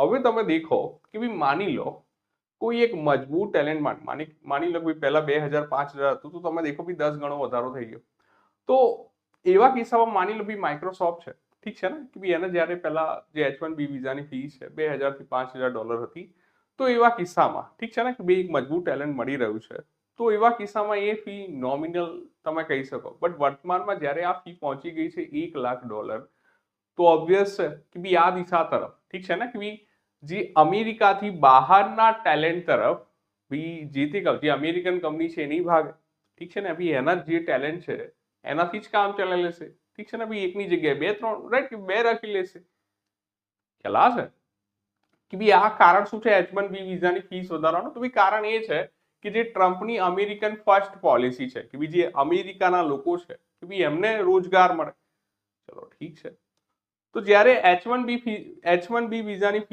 હવે તમે દેખો કે ભાઈ માની લો, કોઈ એક મજબૂત ટેલેન્ટ માટે માની માની લો ભાઈ પહેલા બે હજાર પાંચ હજાર હતું, તો તમે દેખો ભાઈ દસ ગણો વધારો થઈ ગયો. તો એવા કિસ્સામાં માની લો ભાઈ માઇક્રોસોફ્ટ છે, ઠીક છે ને? કે ભાઈ એને જ્યારે પહેલા જે એચ વન બી વિઝાની ફી છે, બે હજારથી પાંચ હજાર ડોલર હતી, તો એવા કિસ્સામાં, ઠીક છે ને? કે ભાઈ એક મજબૂત ટેલેન્ટ મળી રહ્યું છે, તો એવા કિસ્સામાં એ ફી નોમિનલ તમે કહી શકો. બટ વર્તમાનમાં જ્યારે આ ફી પહોંચી ગઈ છે એક લાખ ડોલર તો ઓબ્વિયસ છે કે ભાઈ આ દિશા તરફ, ઠીક છે ને? કે ભાઈ જે અમેરિકાથી બહારના ટેલેન્ટ તરફ ભાઈ જે તે જે અમેરિકન કંપની છે એની ભાગે. ઠીક છે ને? ભાઈ એના જે ટેલેન્ટ છે, એનાથી જ કામ ચલાવી લેશે. ઠીક છે ને? ભાઈ એકની જગ્યાએ બે, ત્રણ રાઈટ કે બે રાખી લેશે. ખ્યાલ છે કે ભાઈ આ કારણ શું છે? એચ વન બી વિઝાની ફીસ વધારવાનું? તો ભાઈ કારણ એ છે કે જે ટ્રમ્પની અમેરિકન ફર્સ્ટ પોલિસી છે, કે ભાઈ જે અમેરિકાના લોકો છે, કે ભાઈ એમને રોજગાર મળે. ચલો ઠીક છે. તો જ્યારે H one B H one B વિઝાની